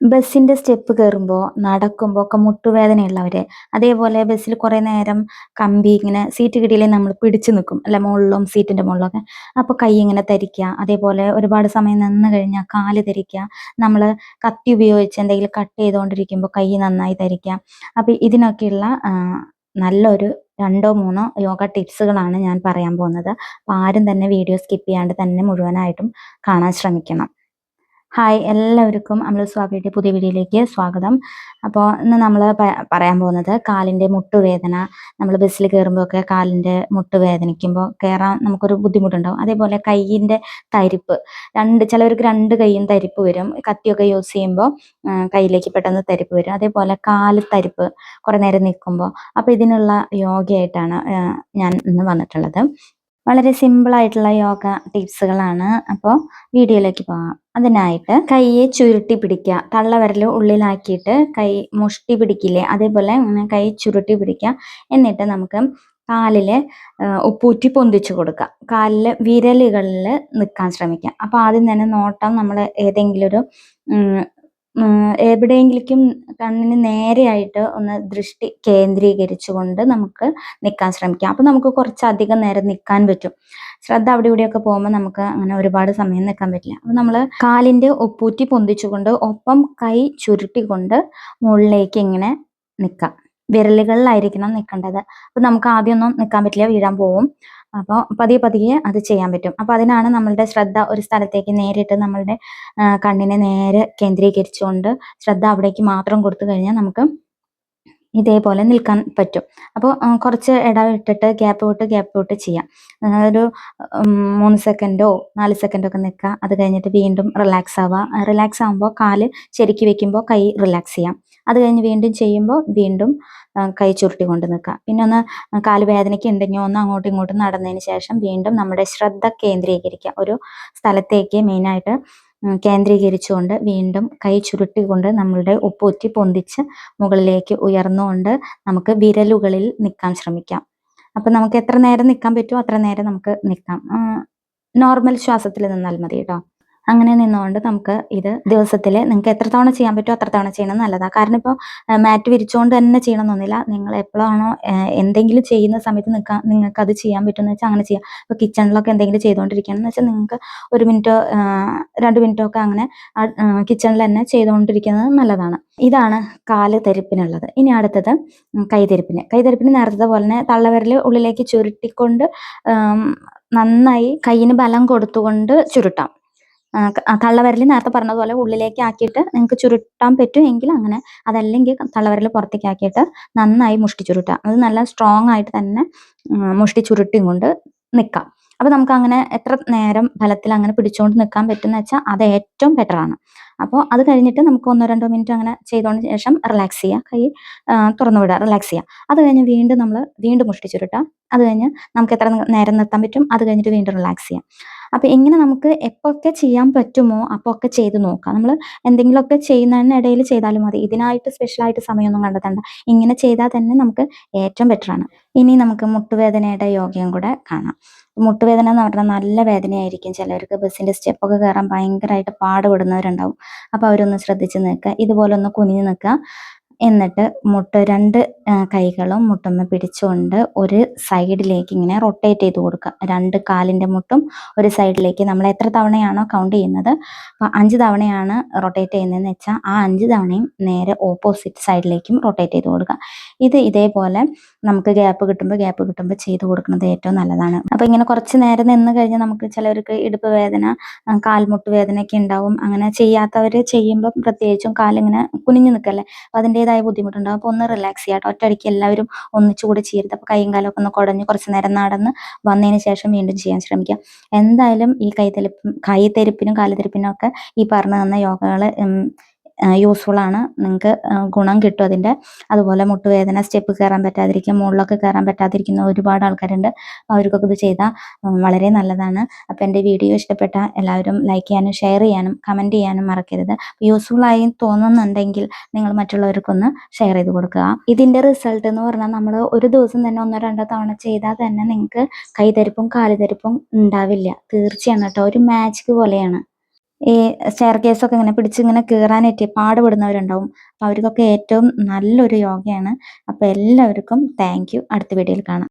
ബസ്സിന്റെ സ്റ്റെപ്പ് കയറുമ്പോൾ നടക്കുമ്പോൾ ഒക്കെ മുട്ടുവേദനയുള്ളവർ അതേപോലെ ബസ്സിൽ കുറേ നേരം കമ്പി ഇങ്ങനെ സീറ്റ് കിടിയിലേ നമ്മൾ പിടിച്ചു നിൽക്കും അല്ല മുകളിലും സീറ്റിന്റെ മുകളിലൊക്കെ. അപ്പോൾ കൈ ഇങ്ങനെ തരിക്കുക അതേപോലെ ഒരുപാട് സമയം നിന്ന് കഴിഞ്ഞാൽ കാൽ തരിക്കുക നമ്മൾ കത്തി ഉപയോഗിച്ച് എന്തെങ്കിലും കട്ട് ചെയ്തുകൊണ്ടിരിക്കുമ്പോൾ കൈ നന്നായി തരിക്കുക അപ്പോൾ ഇതിനൊക്കെയുള്ള നല്ലൊരു രണ്ടോ മൂന്നോ യോഗ ടിപ്സുകളാണ് ഞാൻ പറയാൻ പോകുന്നത്. അപ്പോൾ ആരും തന്നെ വീഡിയോ സ്കിപ്പ് ചെയ്യാണ്ട് തന്നെ മുഴുവനായിട്ടും കാണാൻ ശ്രമിക്കണം. ഹായ് എല്ലാവർക്കും നമ്മൾ സ്വാഭിയുടെ പുതിയ വീഡിയോയിലേക്ക് സ്വാഗതം. അപ്പോൾ ഇന്ന് നമ്മൾ പറയാൻ പോകുന്നത് കാലിന്റെ മുട്ടുവേദന. നമ്മൾ ബസ്സിൽ കയറുമ്പോഴൊക്കെ കാലിന്റെ മുട്ട് വേദനിക്കുമ്പോൾ കയറാൻ നമുക്കൊരു ബുദ്ധിമുട്ടുണ്ടാവും. അതേപോലെ കൈയിന്റെ തരിപ്പ്. രണ്ട് ചിലവർക്ക് രണ്ട് കൈയും തരിപ്പ് വരും. കത്തിയൊക്കെ യൂസ് ചെയ്യുമ്പോൾ കയ്യിലേക്ക് പെട്ടെന്ന് തരിപ്പ് വരും. അതേപോലെ കാൽ തരിപ്പ് കുറേ നേരം നിൽക്കുമ്പോൾ അപ്പോൾ ഇതിനുള്ള യോഗയായിട്ടാണ് ഞാൻ ഇന്ന് വന്നിട്ടുള്ളത്. വളരെ സിമ്പിൾ ആയിട്ടുള്ള യോഗ ടിപ്സുകളാണ് അപ്പോൾ വീഡിയോയിലേക്ക് പോകാം. അതിനായിട്ട് കൈയെ ചുരുട്ടി പിടിക്കുക. തള്ളവിരൽ ഉള്ളിലാക്കിയിട്ട് കൈ മുഷ്ടി പിടിക്കില്ലേ? അതേപോലെ കൈ ചുരുട്ടി പിടിക്കുക. എന്നിട്ട് നമുക്ക് കാലിൽ ഉപ്പൂറ്റി പൊന്തിച്ചു കൊടുക്കുക. കാലിൽ വിരലുകളിൽ നിൽക്കാൻ ശ്രമിക്കുക. അപ്പോൾ ആദ്യം തന്നെ നോട്ടം നമ്മൾ ഏതെങ്കിലും ഒരു എവിടെയെങ്കിലും കണ്ണിന് നേരെയായിട്ട് ഒന്ന് ദൃഷ്ടി കേന്ദ്രീകരിച്ചുകൊണ്ട് നമുക്ക് നിൽക്കാൻ ശ്രമിക്കാം. അപ്പോൾ നമുക്ക് കുറച്ചധികം നേരം നിൽക്കാൻ പറ്റും. ശ്രദ്ധ അവിടെ ഇവിടെയൊക്കെ പോകുമ്പോൾ നമുക്ക് അങ്ങനെ ഒരുപാട് സമയം നിൽക്കാൻ പറ്റില്ല. അപ്പോൾ നമ്മൾ കാലിന്റെ ഒപ്പൂറ്റി പൊന്തിച്ചുകൊണ്ട് ഒപ്പം കൈ ചുരുട്ടിക്കൊണ്ട് മുകളിലേക്ക് ഇങ്ങനെ നിൽക്കാം വിരലുകളിലായിരിക്കണം നിൽക്കേണ്ടത് അപ്പോൾ നമുക്ക് ആദ്യമൊന്നും നിൽക്കാൻ പറ്റില്ല വീഴാൻ പോവും. അപ്പോൾ പതിയെ പതിയെ അത് ചെയ്യാൻ പറ്റും. അപ്പോൾ അതിനാണ് നമ്മളുടെ ശ്രദ്ധ ഒരു സ്ഥലത്തേക്ക് നേരിട്ട് നമ്മളുടെ കണ്ണിനെ നേരെ കേന്ദ്രീകരിച്ചുകൊണ്ട് ശ്രദ്ധ അവിടേക്ക് മാത്രം കൊടുത്തു കഴിഞ്ഞാൽ നമുക്ക് ഇതേപോലെ നിൽക്കാൻ പറ്റും. അപ്പോൾ കുറച്ച് ഇടവിട്ടിട്ട് ഗ്യാപ്പ് വിട്ട് ഗ്യാപ്പ് വിട്ട് ചെയ്യാം. ഒരു മൂന്ന് സെക്കൻഡോ നാല് സെക്കൻഡോ ഒക്കെ നിൽക്കുക. അത് കഴിഞ്ഞിട്ട് വീണ്ടും റിലാക്സ് ആവുക. റിലാക്സ് ആകുമ്പോൾ കാൽ ശരിക്ക് വെക്കുമ്പോൾ കൈ റിലാക്സ് ചെയ്യാം. അത് കഴിഞ്ഞ് വീണ്ടും ചെയ്യുമ്പോൾ വീണ്ടും കൈ ചുരുട്ടി കൊണ്ട് നിൽക്കുക. പിന്നെ ഒന്ന് കാലുവേദനയ്ക്ക് ഉണ്ടെങ്കിൽ ഒന്ന് അങ്ങോട്ടും ഇങ്ങോട്ടും നടന്നതിന് ശേഷം വീണ്ടും നമ്മുടെ ശ്രദ്ധ കേന്ദ്രീകരിക്കുക. ഒരു സ്ഥലത്തേക്ക് മെയിനായിട്ട് കേന്ദ്രീകരിച്ചുകൊണ്ട് വീണ്ടും കൈ ചുരുട്ടിക്കൊണ്ട് നമ്മളുടെ ഉപ്പൂറ്റി പൊന്തിച്ച് മുകളിലേക്ക് ഉയർന്നുകൊണ്ട് നമുക്ക് വിരലുകളിൽ നിൽക്കാൻ ശ്രമിക്കാം. അപ്പം നമുക്ക് എത്ര നേരം നിൽക്കാൻ പറ്റുമോ അത്ര നേരം നമുക്ക് നിൽക്കാം. നോർമൽ ശ്വാസത്തിൽ നിന്നാൽ മതി കേട്ടോ. അങ്ങനെ നിന്നുകൊണ്ട് നമുക്ക് ഇത് ദിവസത്തിൽ നിങ്ങൾക്ക് എത്ര തവണ ചെയ്യാൻ പറ്റുമോ അത്ര തവണ ചെയ്യണം നല്ലതാണ് കാരണം ഇപ്പോൾ മാറ്റ് വിരിച്ചുകൊണ്ട് തന്നെ ചെയ്യണമെന്നൊന്നുമില്ല നിങ്ങൾ എപ്പോഴാണോ എന്തെങ്കിലും ചെയ്യുന്ന സമയത്ത് നിൽക്കാൻ നിങ്ങൾക്ക് അത് ചെയ്യാൻ പറ്റുമെന്ന് വെച്ചാൽ അങ്ങനെ ചെയ്യാം. ഇപ്പോൾ കിച്ചണിലൊക്കെ എന്തെങ്കിലും ചെയ്തുകൊണ്ടിരിക്കുകയാണെന്ന് വെച്ചാൽ നിങ്ങൾക്ക് ഒരു മിനിറ്റോ രണ്ട് മിനിറ്റോ ഒക്കെ അങ്ങനെ കിച്ചണിൽ തന്നെ ചെയ്തുകൊണ്ടിരിക്കുന്നത് നല്ലതാണ്. ഇതാണ് കാൽ തെരുപ്പിനുള്ളത്. ഇനി അടുത്തത് കൈതെരുപ്പിന്. കൈതെരുപ്പിന് നേരത്തെ പോലെ തന്നെ തള്ളവിരൽ ഉള്ളിലേക്ക് ചുരുട്ടിക്കൊണ്ട് നന്നായി കയ്യിന് ബലം കൊടുത്തുകൊണ്ട് ചുരുട്ടാം. തള്ളവിരൽ നേരത്തെ പറഞ്ഞതുപോലെ ഉള്ളിലേക്ക് ആക്കിയിട്ട് നിങ്ങൾക്ക് ചുരുട്ടാൻ പറ്റും എങ്കിൽ അങ്ങനെ അതല്ലെങ്കിൽ തള്ളവരൽ പുറത്തേക്ക് ആക്കിയിട്ട് നന്നായി മുഷ്ടി ചുരുട്ടുക. അത് നല്ല സ്ട്രോങ് ആയിട്ട് തന്നെ മുഷ്ടി ചുരുട്ടി കൊണ്ട് നിൽക്കാം. അപ്പോൾ നമുക്ക് അങ്ങനെ എത്ര നേരം ഫലത്തിൽ അങ്ങനെ പിടിച്ചുകൊണ്ട് നിൽക്കാൻ പറ്റുമെന്ന് വെച്ചാൽ അത് ഏറ്റവും ബെറ്ററാണ് അപ്പോൾ അത് കഴിഞ്ഞിട്ട് നമുക്ക് ഒന്നോ രണ്ടോ മിനിറ്റ് അങ്ങനെ ചെയ്തതിന് ശേഷം റിലാക്സ് ചെയ്യുക കൈ തുറന്നു വിടുക റിലാക്സ് ചെയ്യുക അത് കഴിഞ്ഞ് വീണ്ടും നമ്മൾ വീണ്ടും മുഷ്ടി ചുരുട്ടുക അത് കഴിഞ്ഞ് നമുക്ക് എത്ര നേരം നിർത്താൻ പറ്റും? അത് കഴിഞ്ഞിട്ട് വീണ്ടും റിലാക്സ് ചെയ്യാം. അപ്പോൾ ഇങ്ങനെ നമുക്ക് എപ്പോഴൊക്കെ ചെയ്യാൻ പറ്റുമോ അപ്പോൾ ഒക്കെ ചെയ്ത് നോക്കാം. നമ്മൾ എന്തെങ്കിലുമൊക്കെ ചെയ്യുന്നതിനിടയിൽ ചെയ്താലും മതി. ഇതിനായിട്ട് സ്പെഷ്യലായിട്ട് സമയമൊന്നും കണ്ടെത്തണ്ട. ഇങ്ങനെ ചെയ്താൽ തന്നെ നമുക്ക് ഏറ്റവും ബെറ്ററാണ് ഇനി നമുക്ക് മുട്ടുവേദനയുടെ യോഗയും കൂടെ കാണാം. മുട്ടുവേദന എന്ന് പറഞ്ഞാൽ നല്ല വേദനയായിരിക്കും. ചിലർക്ക് ബസ്സിന്റെ സ്റ്റെപ്പൊക്കെ കയറാൻ ഭയങ്കരമായിട്ട് പാടുപെടുന്നവരുണ്ടാവും. അപ്പോൾ അവരൊന്ന് ശ്രദ്ധിച്ച് നിൽക്കുക. ഇതുപോലെ ഒന്ന് കുനിഞ്ഞു നിൽക്കുക. എന്നിട്ട് മുട്ട രണ്ട് കൈകളും മുട്ടമ്മ പിടിച്ചുകൊണ്ട് ഒരു സൈഡിലേക്ക് ഇങ്ങനെ റൊട്ടേറ്റ് ചെയ്ത് കൊടുക്കുക. രണ്ട് കാലിന്റെ മുട്ടും ഒരു സൈഡിലേക്ക്. നമ്മൾ എത്ര തവണയാണോ കൗണ്ട് ചെയ്യുന്നത്? അപ്പോൾ അഞ്ച് തവണയാണ് റൊട്ടേറ്റ് ചെയ്യുന്നതെന്ന് വെച്ചാൽ ആ അഞ്ച് തവണയും നേരെ ഓപ്പോസിറ്റ് സൈഡിലേക്കും റൊട്ടേറ്റ് ചെയ്ത് കൊടുക്കുക. ഇത് ഇതേപോലെ നമുക്ക് ഗ്യാപ്പ് കിട്ടുമ്പോൾ ഗ്യാപ്പ് കിട്ടുമ്പോൾ ചെയ്ത് കൊടുക്കുന്നത് ഏറ്റവും നല്ലതാണ്. അപ്പോൾ ഇങ്ങനെ കുറച്ച് നേരം നിന്ന് കഴിഞ്ഞാൽ നമുക്ക് ചിലവർക്ക് ഇടുപ്പ് വേദന കാൽമുട്ട് വേദനയൊക്കെ ഉണ്ടാവും. അങ്ങനെ ചെയ്യാത്തവർ ചെയ്യുമ്പോൾ പ്രത്യേകിച്ചും കാലിങ്ങനെ കുനിഞ്ഞു നിൽക്കല്ലേ അപ്പോൾ അതിന്റെതായ ബുദ്ധിമുട്ടുണ്ടാവും. അപ്പോൾ ഒന്ന് റിലാക്സ് ചെയ്യാട്ടോ ഒറ്റയടിക്ക് എല്ലാവരും ഒന്നിച്ചുകൂടി ചെയ്യരുത്. അപ്പോൾ കൈയും കാലമൊക്കെ ഒന്ന് കുടഞ്ഞ് കുറച്ച് നേരം നടന്ന് വന്നതിന് ശേഷം വീണ്ടും ചെയ്യാൻ ശ്രമിക്കുക എന്തായാലും ഈ കൈതെരിപ്പും കൈതെരിപ്പിനും കാലുതെരിപ്പിനും ഒക്കെ ഈ പറഞ്ഞു തന്ന യോഗകൾ യൂസ്ഫുൾ ആണ്. നിങ്ങൾക്ക് ഗുണം കിട്ടും അതിന്റെ അതുപോലെ മുട്ടുവേദന സ്റ്റെപ്പ് കയറാൻ പറ്റാതിരിക്കുക മുകളിലൊക്കെ കയറാൻ പറ്റാതിരിക്കുന്ന ഒരുപാട് ആൾക്കാരുണ്ട്. അവർക്കൊക്കെ ഇത് ചെയ്താൽ വളരെ നല്ലതാണ്. അപ്പോൾ എന്റെ വീഡിയോ ഇഷ്ടപ്പെട്ട എല്ലാവരും ലൈക്ക് ചെയ്യാനും ഷെയർ ചെയ്യാനും കമന്റ് ചെയ്യാനും മറക്കരുത്. യൂസ്ഫുൾ ആയി തോന്നുന്നുണ്ടെങ്കിൽ നിങ്ങൾ മറ്റുള്ളവർക്കൊന്ന് ഷെയർ ചെയ്ത് കൊടുക്കുക. ഇതിന്റെ റിസൾട്ട് എന്ന് പറഞ്ഞാൽ നമ്മൾ ഒരു ദിവസം തന്നെ ഒന്നോ രണ്ടോ തവണ ചെയ്താൽ തന്നെ നിങ്ങൾക്ക് കൈതരിപ്പും കാലുതരിപ്പും ഉണ്ടാവില്ല. തീർച്ചയാണ് കേട്ടോ. ഒരു മാജിക് പോലെയാണ്. ഈ സ്റ്റെയർ ഒക്കെ ഇങ്ങനെ പിടിച്ച് ഇങ്ങനെ കയറാനായിട്ട് പാടുപെടുന്നവരുണ്ടാവും. അപ്പോൾ അവർക്കൊക്കെ ഏറ്റവും നല്ലൊരു യോഗയാണ്. അപ്പോൾ എല്ലാവർക്കും താങ്ക് യു അടുത്ത വീഡിയോയിൽ കാണാം.